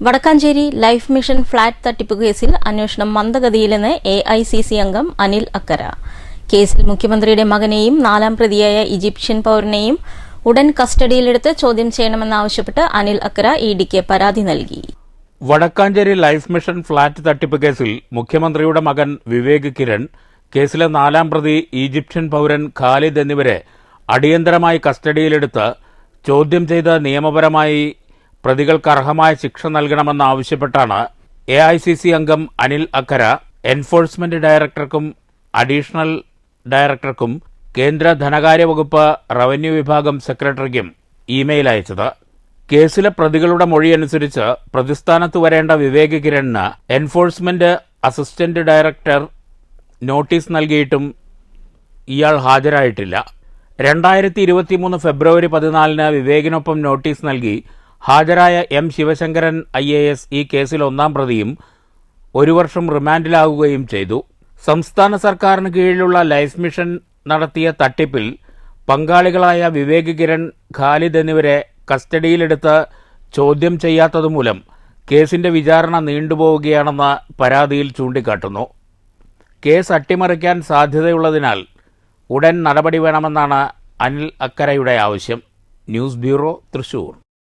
Vadakkanchery life mission flat തട്ടിപ്പ് കേസിൽ അന്വേഷണം മന്ദഗതിയിലെന്ന് എ ഐ സി സി അംഗം അനിൽ അക്കര. കേസിൽ മുഖ്യമന്ത്രിയുടെ മകനെയും നാലാം പ്രതിയായ ഈജിപ്ഷ്യൻ പൌരനെയും ഉടൻ കസ്റ്റഡിയിലെടുത്ത് ചോദ്യം ചെയ്യണമെന്നാവശ്യപ്പെട്ട് അനിൽ അക്കര ഇ ഡിക്ക് പരാതി നൽകി. വടക്കാഞ്ചേരി ലൈഫ് മിഷൻ ഫ്ളാറ്റ് തട്ടിപ്പ് കേസിൽ മുഖ്യമന്ത്രിയുടെ മകൻ വിവേക് കിരൺ കേസിലെ നാലാം പ്രതി ഈജിപ്ഷ്യൻ പൌരൻ ഖാലിദ് എന്നിവരെ അടിയന്തരമായി കസ്റ്റഡിയിലെടുത്ത് ചോദ്യം ചെയ്ത് നിയമപരമായി പ്രതികൾക്ക് അർഹമായ ശിക്ഷ നൽകണമെന്നാവശ്യപ്പെട്ടാണ് എ ഐ സി സി അംഗം അനിൽ അക്കര എൻഫോഴ്സ്മെന്റ് ഡയറക്ടർക്കും അഡീഷണൽ ഡയറക്ടർക്കും കേന്ദ്ര ധനകാര്യ വകുപ്പ് റവന്യൂ വിഭാഗം സെക്രട്ടറിക്കും ഇമെയിൽ അയച്ചത്. കേസിലെ പ്രതികളുടെ മൊഴിയനുസരിച്ച് പ്രതിസ്ഥാനത്ത് വരേണ്ട വിവേക് കിരണിന് എൻഫോഴ്സ്മെന്റ് അസിസ്റ്റന്റ് ഡയറക്ടർ നോട്ടീസ് നൽകിയിട്ടും ഇയാൾ ഹാജരായിട്ടില്ല. രണ്ടായിരത്തി ഇരുപത്തിമൂന്ന് ഫെബ്രുവരി പതിനാലിന് വിവേകിനൊപ്പം നോട്ടീസ് നൽകി ഹാജരായ M Sivasankaran I A S ഈ കേസിൽ ഒന്നാം പ്രതിയും ഒരു വർഷം റിമാൻഡിലാവുകയും ചെയ്തു. സംസ്ഥാന സർക്കാരിന് കീഴിലുള്ള ലൈഫ് മിഷൻ നടത്തിയ തട്ടിപ്പിൽ പങ്കാളികളായ വിവേക് കിരൺ ഖാലിദ് എന്നിവരെ കസ്റ്റഡിയിലെടുത്ത് ചോദ്യം ചെയ്യാത്തതുമൂലം കേസിന്റെ വിചാരണ നീണ്ടുപോവുകയാണെന്ന് പരാതിയിൽ ചൂണ്ടിക്കാട്ടുന്നു. കേസ് അട്ടിമറിക്കാൻ സാധ്യതയുള്ളതിനാൽ ഉടൻ നടപടി വേണമെന്നാണ് അനിൽ അക്കരയുടെ ആവശ്യം. News bureau Thrissur.